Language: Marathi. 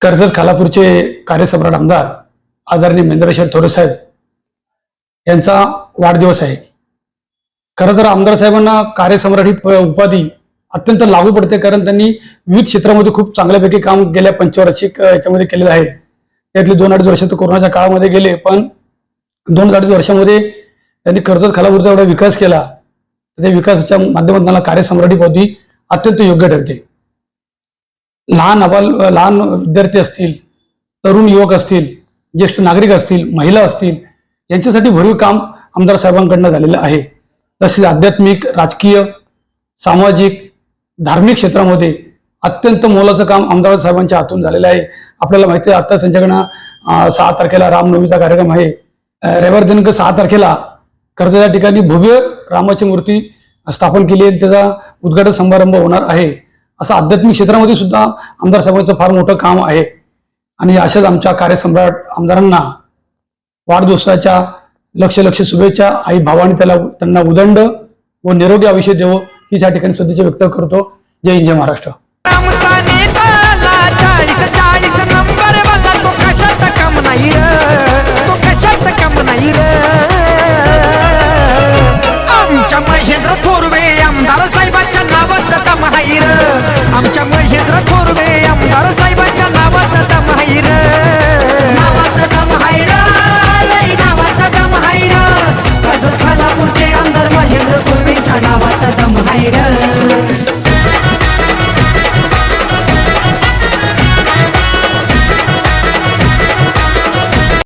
कर्जत खालापूरचे कार्यसम्राट आमदार आदरणीय मेंद्रेश्वर थोरे साहेब यांचा वाढदिवस आहे. खरं तर आमदार साहेबांना कार्यसम्राट ही प- उपाधी अत्यंत लागू पडते कारण त्यांनी विविध क्षेत्रामध्ये खूप चांगल्यापैकी काम गेल्या पंचवार्षिक याच्यामध्ये केलेलं आहे. त्यातले दोन अडीच वर्ष तर कोरोनाच्या काळामध्ये गेले पण दोन अडीच वर्षामध्ये त्यांनी कर्जत खालापूरचा एवढा विकास केला. त्या विकासाच्या माध्यमातून त्यांना कार्यसम्राटी पदवी अत्यंत योग्य ठरते. लहान अबाल लहान विद्यार्थी असतील तरुण युवक असतील ज्येष्ठ नागरिक असतील महिला असतील यांच्यासाठी भरीव काम आमदार साहेबांकडनं झालेलं आहे. तसेच आध्यात्मिक राजकीय सामाजिक धार्मिक क्षेत्रामध्ये अत्यंत मोलाचं काम आमदार साहेबांच्या हातून झालेलं आहे. आपल्याला माहिती आहे आता त्यांच्याकडनं सहा तारखेला रामनवमीचा कार्यक्रम आहे. रविवार दिनांक सहा तारखेला कर्ज या ठिकाणी भव्य रामाची मूर्ती स्थापन केली आहे त्याचा उद्घाटन समारंभ होणार आहे. असं आध्यात्मिक क्षेत्रामध्ये सुद्धा आमदार साहेबांचं फार मोठं काम आहे. आणि अशाच आमच्या कार्यसम्राट आमदारांना वाढदिवसाच्या लक्ष लक्ष शुभेच्छा आई भावानी त्याला त्यांना उदंड व निरोगी आयुष्य देवो ही या ठिकाणी सध्याचे व्यक्त करतो. जय हिंद जय महाराष्ट्र. பொறுமையம் அரசை